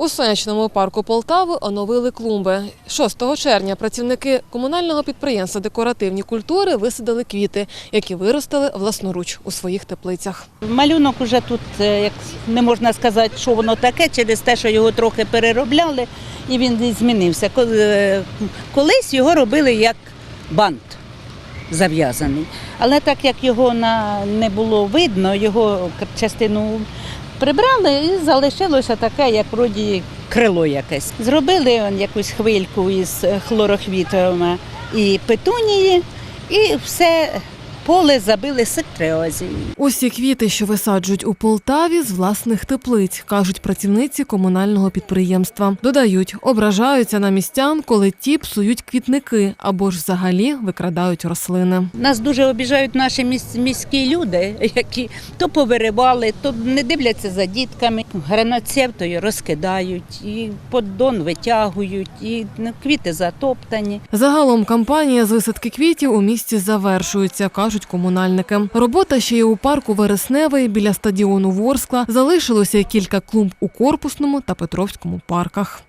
У сонячному парку Полтави оновили клумби. 6 червня працівники комунального підприємства Декоративні культури висадили квіти, які виростили власноруч у своїх теплицях. Малюнок уже тут, е, як не можна сказати, що воно таке, через те, що його трохи переробляли, і він змінився. Е, Колись його робили як бант зав'язаний. Але так як його не було видно, його частину прибрали і залишилося таке, як вроді крило якесь. Зробили он якусь хвильку із хлорохвітовими і петунії, і все поле забили сектреозією. Усі квіти, що висаджують у Полтаві, з власних теплиць, кажуть працівниці комунального підприємства. Додають, ображаються на містян, коли ті псують квітники або ж взагалі викрадають рослини. Нас дуже обіжають наші міські люди, які то повиривали, то не дивляться за дітками. Граноцевтою розкидають, і поддон витягують, і ну, квіти затоптані. Загалом кампанія з висадки квітів у місті завершується, кажуть комунальники. Робота ще й у парку Вересневий біля стадіону Ворскла залишилося кілька клумб у корпусному та Петровському парках.